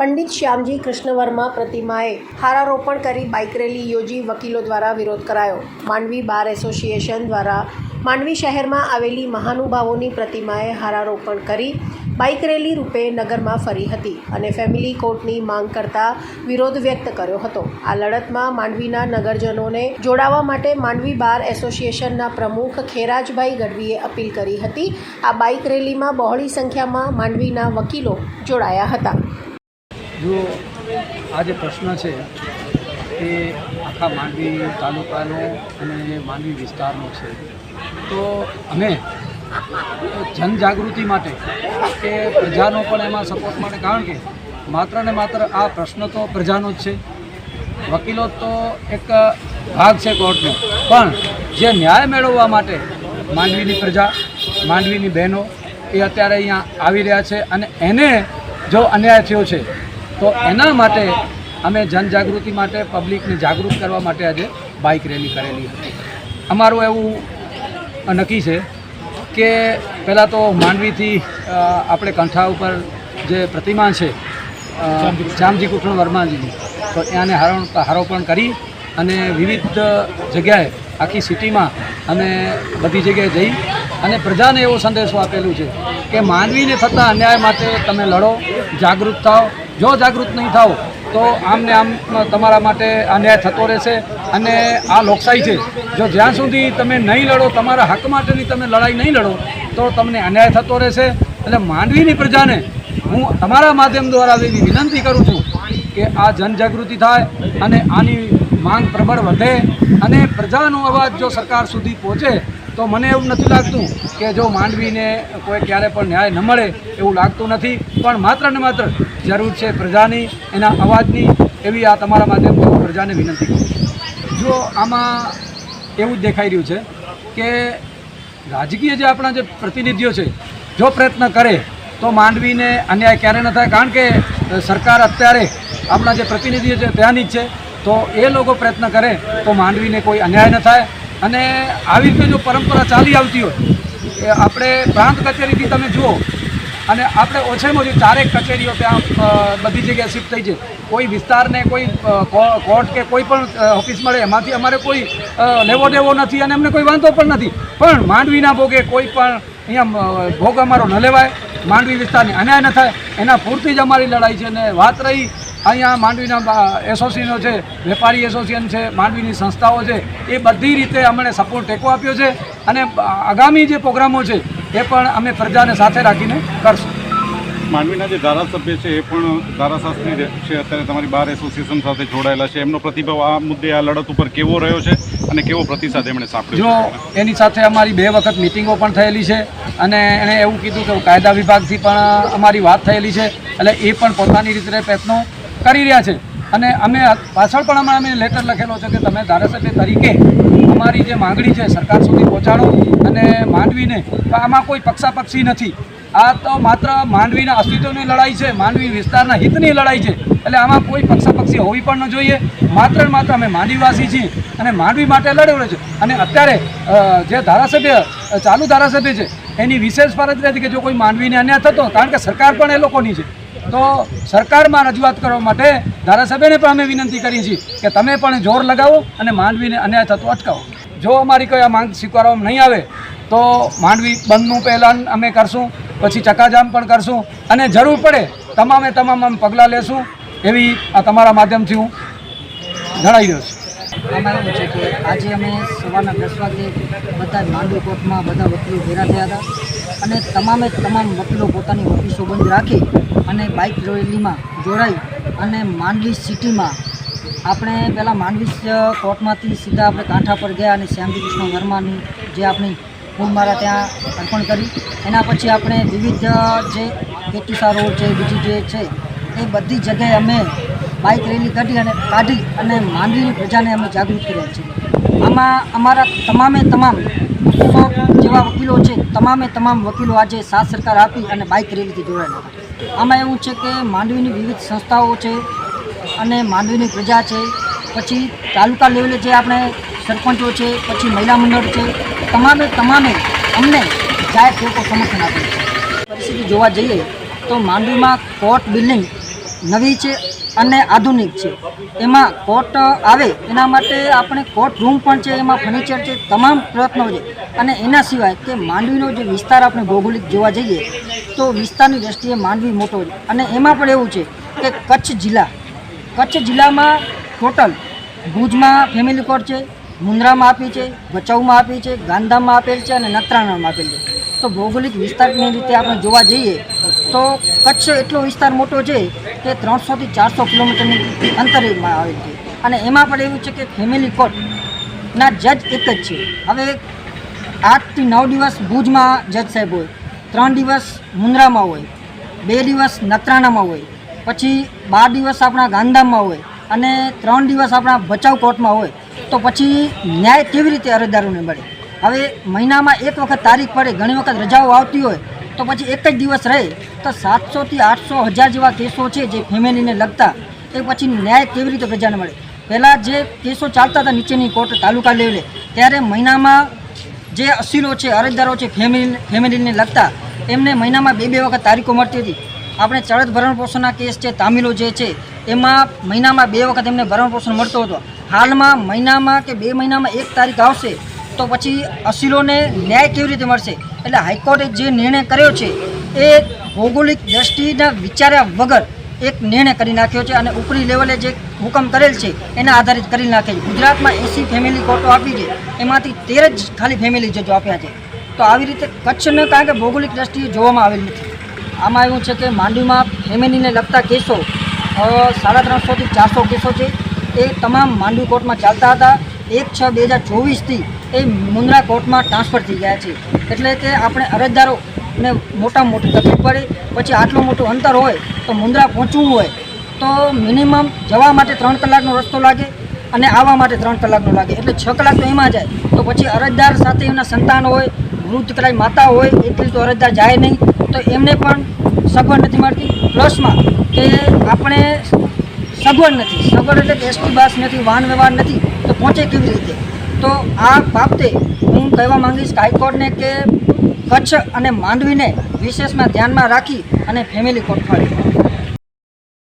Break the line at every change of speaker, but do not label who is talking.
પંડિત શ્યામજી કૃષ્ણ વર્મા પ્રતિમાએ હારારોપણ કરી bike rally યોજી વકીલો દ્વારા વિરોધ કરાયો. માંડવી બાર એસોસિએશન દ્વારા માંડવી શહેરમાં આવેલી મહાનુભાવોની પ્રતિમાએ હારારોપણ કરી બાઇક રેલી રૂપે નગરમાં ફરી હતી અને ફેમિલી કોર્ટની માંગ કરતા વિરોધ વ્યક્ત કર્યો હતો. આ લડતમાં માંડવીના નગરજનોને જોડાવા માટે માંડવી બાર એસોસિએશનના પ્રમુખ ખેરાજભાઈ ગઢવીએ અપીલ કરી હતી. આ બાઇક રેલીમાં બહોળી સંખ્યામાં માંડવીના વકીલો જોડાયા હતા.
જો આ જે પ્રશ્ન છે એ આખા માંડવી તાલુકાનો અને માંડવી વિસ્તારનો છે. તો અમે જનજાગૃતિ માટે કે પ્રજાનો પણ એમાં સપોર્ટ માટે, કારણ કે માત્ર ને માત્ર આ પ્રશ્ન તો પ્રજાનો જ છે. વકીલો તો એક ભાગ છે કોર્ટનો. પણ જે ન્યાય મેળવવા માટે માંડવીની પ્રજા, માંડવીની બહેનો એ અત્યારે અહીંયા આવી રહ્યા છે અને એને જો અન્યાય થયો છે તો એના માટે અમે જનજાગૃતિ માટે પબ્લિકને જાગૃત કરવા માટે આજે બાઇક રેલી કરેલી હતી. અમારું એવું નક્કી છે કે પહેલાં તો માંડવીથી આપણે કંઠા ઉપર જે પ્રતિમા છે જામજી શ્યામજી કૃષ્ણ વર્માજીની તો એને હારો હારોપણ કરી અને વિવિધ જગ્યાએ આખી સિટીમાં અમે બધી જગ્યાએ જઈ અને પ્રજાને એવો સંદેશો આપેલું છે કે માનવીને થતા અન્યાય માટે તમે લડો જાગૃત થાઓ જો જાગૃત નહીં થાવ તો આમને આમ તમારા માટે અન્યાય થતો રહેશે અને આ લોકશાહી છે. જો જ્યાં સુધી તમે નહીં લડો, તમારા હક માટેની તમે લડાઈ નહીં લડો, તો તમને અન્યાય થતો રહેશે. એટલે માંડવીની પ્રજાને હું તમારા માધ્યમ દ્વારા એવી વિનંતી કરું છું કે આ જનજાગૃતિ થાય અને આની માંગ પ્રબળ વધે અને પ્રજાનો અવાજ જો સરકાર સુધી પહોંચે તો મને એવું નથી લાગતું કે જો માંડવીને કોઈ ક્યારે પણ ન્યાય ન મળે એવું લાગતું નથી. પણ માત્ર ને માત્ર જરૂર છે પ્રજાની, એના અવાજની, એવી આ તમારા માધ્યમથી પ્રજાને વિનંતી જો આમાં એવું જ દેખાઈ રહ્યું છે કે રાજકીય જે આપણા જે પ્રતિનિધિઓ છે, જો પ્રયત્ન કરે, તો માંડવીને અન્યાય ક્યારે ન થાય? કારણ કે સરકાર અત્યારે આપણા જે પ્રતિનિધિઓ છે ત્યાંની જ છે. તો એ લોકો પ્રયત્ન કરે તો માંડવીને કોઈ અન્યાય ન થાય. અને આવી રીતે જો પરંપરા ચાલી આવતી હોય, એ આપણે પ્રાંત કચેરીથી તમે જુઓ, અને આપણે ઓછામાં ઓછી ચારેક કચેરીઓ ત્યાં બધી જગ્યાએ શિફ્ટ થઈ છે. કોઈ વિસ્તારને કોઈ કોર્ટ કે કોઈ પણ ઓફિસ મળે, એમાંથી અમારે કોઈ લેવો દેવો નથી અને અમને કોઈ વાંધો પણ નથી. પણ માંડવીના ભોગે કોઈ પણ, અહીંયા ભોગ અમારો ન લેવાય. માંડવી વિસ્તારની અન્યાય ન થાય. એના પૂરતી જ અમારી લડાઈ છે અને વાત રહી અહીંયા માંડવીના એસોસિએશનો છે વેપારી એસોસિએશન છે માંડવીની સંસ્થાઓ છે એ બધી રીતે અમને સપોર્ટ ટેકો આપ્યો છે અને આગામી જે પ્રોગ્રામો છે એ પણ અમે પ્રજાને સાથે રાખીને કરશું.
માંડવીના જે ધારાસભ્ય છે એ પણ ધારાશાસ્ત્રી છે અત્યારે તમારી બાર એસોસિએશન સાથે જોડાયેલા છે. એમનો પ્રતિભાવ આ મુદ્દે આ લડત ઉપર કેવો રહ્યો છે અને કેવો પ્રતિસાદ એમણે
જો એની સાથે અમારી બે વખત મિટિંગો પણ થયેલી છે અને એણે એવું કીધું કે કાયદા વિભાગથી પણ અમારી વાત થયેલી છે એટલે એ પણ પોતાની રીતે પ્રયત્નો કરી રહ્યા છે. અને અમે પાછળ પણ અમે અમે લેટર લખેલો છે કે તમે ધારાસભ્ય તરીકે અમારી જે માંગણી છે સરકાર સુધી પહોંચાડો અને માંડવીને આમાં કોઈ પક્ષાપક્ષી નથી. આ તો માત્ર માંડવીના અસ્તિત્વની લડાઈ છે, માંડવી વિસ્તારના હિતની લડાઈ છે. એટલે આમાં કોઈ પક્ષાપક્ષી હોવી પણ ન જોઈએ. માત્ર માત્ર અમે માંડવીવાસી છીએ અને માંડવી માટે લડેલો છે. અને અત્યારે જે ધારાસભ્ય ચાલુ ધારાસભ્ય છે, એની વિશેષ ફરજ રહેતી કે જો કોઈ માંડવીને અન્યાય થતો, કારણ કે સરકાર પણ એ લોકોની છે. તો સરકારમાં રજૂઆત કરવા માટે ધારાસભ્યને પણ અમે વિનંતી કરીએ છીએ કે તમે પણ જોર લગાવો અને માંડવીને અન્યાય થતો અટકાવો. જો અમારી કોઈ આ માંગ સ્વીકારવામાં નહીં આવે, તો માંડવી બંધનું પહેલાં અમે કરશું, પછી ચકાજામ પણ કરશું અને જરૂર પડે તમામે તમામ અમે પગલાં લેશું એવી આ તમારા માધ્યમથી હું જણાવી રહ્યો છું.
આમાં એવું છે કે આજે અમે સવારના દસ વાગે બધા માંડવી કોર્ટમાં બધા વકીલો ભેગા થયા હતા અને તમામે તમામ વકીલો પોતાની ઓફિસો બંધ રાખી અને બાઇક રેલીમાં જોડાઈ અને માંડવી સિટીમાં આપણે પહેલાં માંડવી કોર્ટમાંથી સીધા આપણે કાંઠા પર ગયા અને શ્યામજી કૃષ્ણ વર્માની જે આપણી ફૂલમારા ત્યાં અર્પણ કરી. એના પછી આપણે વિવિધ જે કેટીસા રોડ છે, બીજી જે છે, એ બધી જગ્યાએ અમે બાઇક રેલી કાઢી અને કાઢી અને માંડવીની પ્રજાને અમે જાગૃત કર્યા છીએ. આમાં અમારા તમામે તમામ જેવા વકીલો છે, તમામે તમામ વકીલો આજે સાથ સરકાર આપી અને બાઇક રેલીથી જોડાયેલા હતા. આમાં એવું છે કે માંડવીની વિવિધ સંસ્થાઓ છે અને માંડવીની પ્રજા છે, પછી તાલુકા લેવલે જે આપણે સરપંચો છે, પછી મહિલા મંડળ છે, તમામે તમામે અમને જાહેર લોકો સમર્થન આપે છે. પરિસ્થિતિ જોવા જઈએ તો માંડવીમાં કોર્ટ બિલ્ડિંગ નવી છે અને આધુનિક છે. એમાં કોર્ટ આવે, એના માટે આપણે કોર્ટ રૂમ પણ છે, એમાં ફર્નિચર છે, તમામ પ્રયત્નો છે. અને એના સિવાય કે માંડવીનો જે વિસ્તાર આપણે ભૌગોલિક જોવા જઈએ, તો વિસ્તારની દ્રષ્ટિએ માંડવી મોટો છે. અને એમાં પણ એવું છે કે કચ્છ જિલ્લા, કચ્છ જિલ્લામાં ટોટલ ભુજમાં ફેમિલી કોર્ટ છે, મુન્દ્રામાં આપી છે, ભચાઉમાં આપી છે, ગાંધામાં આપેલ છે અને નત્રાણામાં આપેલ છે. તો ભૌગોલિક વિસ્તારની રીતે આપણે જોવા જઈએ તો કચ્છ એટલો વિસ્તાર મોટો છે કે ત્રણસોથી ચારસો કિલોમીટરની અંતરેમાં આવે છે. અને એમાં પણ એવું છે કે ફેમિલી કોર્ટના જજ એક જ છે. હવે આઠથી નવ દિવસ ભુજમાં જજ સાહેબ હોય, ત્રણ દિવસ મુન્દ્રામાં હોય, બે દિવસ નત્રાણામાં હોય, પછી બાર દિવસ આપણા ગાંધામમાં હોય અને ત્રણ દિવસ આપણા ભચાઉ કોર્ટમાં હોય, તો પછી ન્યાય કેવી રીતે અરજદારોને મળે? હવે મહિનામાં એક વખત તારીખ પડે, ઘણી વખત રજાઓ આવતી હોય, તો પછી એક જ દિવસ રહે. તો સાતસોથી આઠસો હજાર જેવા કેસો છે જે ફેમિલીને લગતા. એ પછી ન્યાય કેવી રીતે પ્રજાને મળે? પહેલાં જે કેસો ચાલતા હતા નીચેની કોર્ટ તાલુકા લેવલે, ત્યારે મહિનામાં જે અસીલો છે, અરજદારો છે, ફેમિલી ફેમિલીને લગતા, એમને મહિનામાં બે બે વખત તારીખો મળતી હતી. આપણે ચડત ભરણ પોષણના કેસ છે, તામિલો જે છે, એમાં મહિનામાં બે વખત એમને ભરણ પોષણ મળતો હતો. હાલમાં મહિનામાં કે બે મહિનામાં એક તારીખ આવશે તો પછી અસીલોને ન્યાય કેવી રીતે મળશે? એટલે હાઈકોર્ટે જે નિર્ણય કર્યો છે, એ ભૌગોલિક દ્રષ્ટિના વિચાર્યા વગર એક નિર્ણય કરી નાખ્યો છે અને ઉપરી લેવલે જે હુકમ કરેલ છે, એના આધારિત કરી નાખે છે. ગુજરાતમાં એસી ફેમિલી કોર્ટો આપી છે, એમાંથી તેર જ ખાલી ફેમિલી જજો આપ્યા છે. તો આવી રીતે કચ્છને કારણ કે ભૌગોલિક દ્રષ્ટિએ જોવામાં આવેલ નથી. આમાં એવું છે કે માંડવીમાં ફેમિલીને લગતા કેસો સાડા ત્રણસોથી ચારસો કેસો છે. એ તમામ માંડવી કોર્ટમાં ચાલતા હતા. એક છ બે હજાર ચોવીસથી એ મુન્દ્રા કોર્ટમાં ટ્રાન્સફર થઈ ગયા છે. એટલે કે આપણે અરજદારોને મોટામાં મોટી તકલીફ પડે, પછી આટલું મોટું અંતર હોય તો મુન્દ્રા પહોંચવું હોય તો મિનિમમ જવા માટે ત્રણ કલાકનો રસ્તો લાગે અને આવવા માટે ત્રણ કલાકનો લાગે. એટલે છ કલાક તો એમાં જાય. તો પછી અરજદાર સાથે એમના સંતાન હોય, વૃદ્ધ કદાચ માતા હોય એટલી તો અરજદાર જાય નહીં, તો એમને પણ સગવડ નથી મળતી. પ્લસમાં કે આપણે સગવડ નથી. સગવડ એટલે એસટી બસ નથી, વાહન વ્યવહાર નથી. તો પહોંચે કેવી રીતે? તો આ બાબતે હું કહેવા માંગીશ કે હાઈકોર્ટને કે કચ્છ અને માંડવીને વિશેષમાં ધ્યાનમાં રાખી અને ફેમિલી કોર્ટ ફાળે.